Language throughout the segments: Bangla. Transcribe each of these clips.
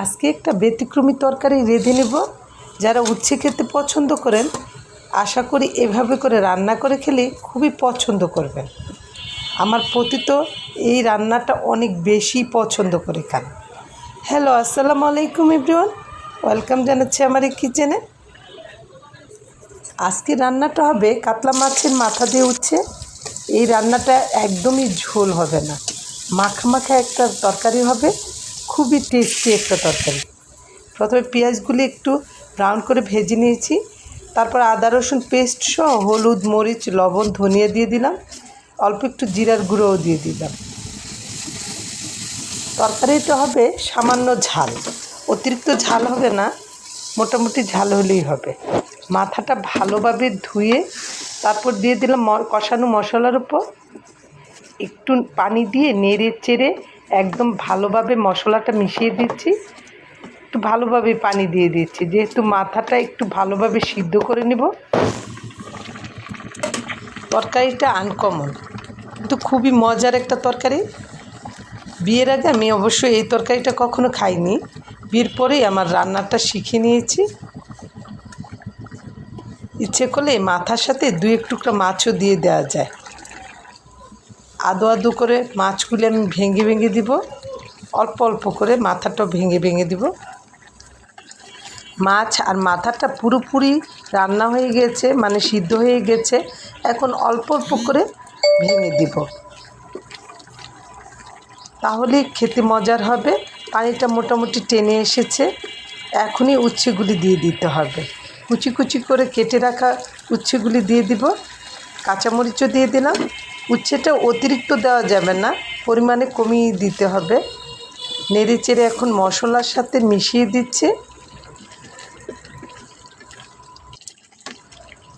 আজকে একটা ব্যতিক্রমী তরকারি রেঁধে নেব। যারা উচ্ছে খেতে পছন্দ করেন, আশা করি এভাবে করে রান্না করে খেলে খুবই পছন্দ করবেন। আমার প্রতি তো এই রান্নাটা অনেক বেশি পছন্দ করে খান। হ্যালো, আসসালামু আলাইকুম এভরিওয়ান। ওয়েলকাম জানাচ্ছি আমার এই কিচেনে। আজকে রান্নাটা হবে কাতলা মাছের মাথা দিয়ে উচ্ছে। এই রান্নাটা একদমই ঝোল হবে না। মাখা মাখা একটা তরকারি হবে। খুবই টেস্টি একটা তরকারি। প্রথমে পেঁয়াজগুলি একটু ব্রাউন করে ভেজে নিয়েছি, তারপর আদা, রসুন পেস্ট সহ হলুদ, মরিচ, লবণ, ধনিয়া দিয়ে দিলাম, অল্প একটু জিরার গুঁড়োও দিয়ে দিলাম। তরকারিটা হবে সামান্য ঝাল, অতিরিক্ত ঝাল হবে না, মোটামুটি ঝাল হলেই হবে। মাথাটা ভালোভাবে ধুয়ে তারপর দিয়ে দিলাম কষানো মশলার উপর। একটু পানি দিয়ে নেড়ে চেড়ে একদম ভালোভাবে মশলাটা মিশিয়ে দিচ্ছি। একটু ভালোভাবে পানি দিয়ে দিচ্ছি। যেহেতু মাথাটা একটু ভালোভাবে সিদ্ধ করে নেব। তরকারিটা আনকমন কিন্তু খুবই মজার একটা তরকারি। বিয়ের আগে আমি অবশ্যই এই তরকারিটা কখনো খাইনি। বিয়ের পরেই আমার রান্নাটা শিখে নিয়েছি। ইচ্ছে করলে মাথার সাথে দু এক টুকরা মাছও দিয়ে দেওয়া যায়। আদো আদো করে মাছগুলি আমি ভেঙে ভেঙে দিব। অল্প অল্প করে মাথাটাও ভেঙে ভেঙে দিব। মাছ আর মাথাটা পুরোপুরি রান্না হয়ে গেছে মানে সিদ্ধ হয়ে গেছে। এখন অল্প অল্প করে ভেঙে দিব। তাহলে খেতে মজার হবে। পানিটা মোটামুটি টেনে এসেছে। এখনই উচ্ছেগুলি দিয়ে দিতে হবে। কুচি কুচি করে কেটে রাখা উচ্ছেগুলি দিয়ে দিব। কাঁচামরিচও দিয়ে দিলাম। উচ্ছেটা অতিরিক্ত দেওয়া যাবে না, পরিমাণে কমিয়ে দিতে হবে। নেড়ে চেড়ে এখন মশলার সাথে মিশিয়ে দিচ্ছে।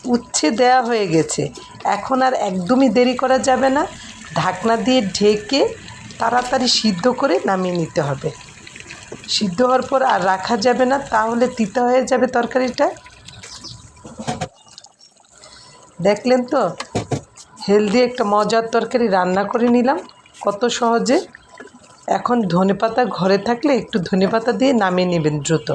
উচ্ছে দেয়া হয়ে গেছে। এখন আর একদমই দেরি করা যাবে না। ঢাকনা দিয়ে ঢেকে তাড়াতাড়ি সিদ্ধ করে নামিয়ে নিতে হবে। সিদ্ধ হওয়ার পর আর রাখা যাবে না, তাহলে তিতা হয়ে যাবে তরকারিটা। দেখলেন তো? হেলদি একটা মজার তরকারি রান্না করে নিলাম। কত সহজে। এখন ধনেপাতা ঘরে থাকলে একটু ধনেপাতা দিয়ে নামিয়ে নেবেন দ্রুত।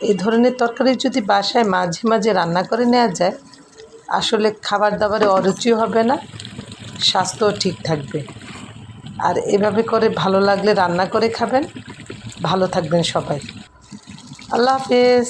এই ধরনের তরকারি যদি বাসায় মাঝে মাঝে রান্না করে নেওয়া যায়, আসলে খাবার দাবারে অরুচিও হবে না, স্বাস্থ্যও ঠিক থাকবে। আর এভাবে করে ভালো লাগলে রান্না করে খাবেন। ভালো থাকবেন সবাই। আল্লাহ হাফেজ।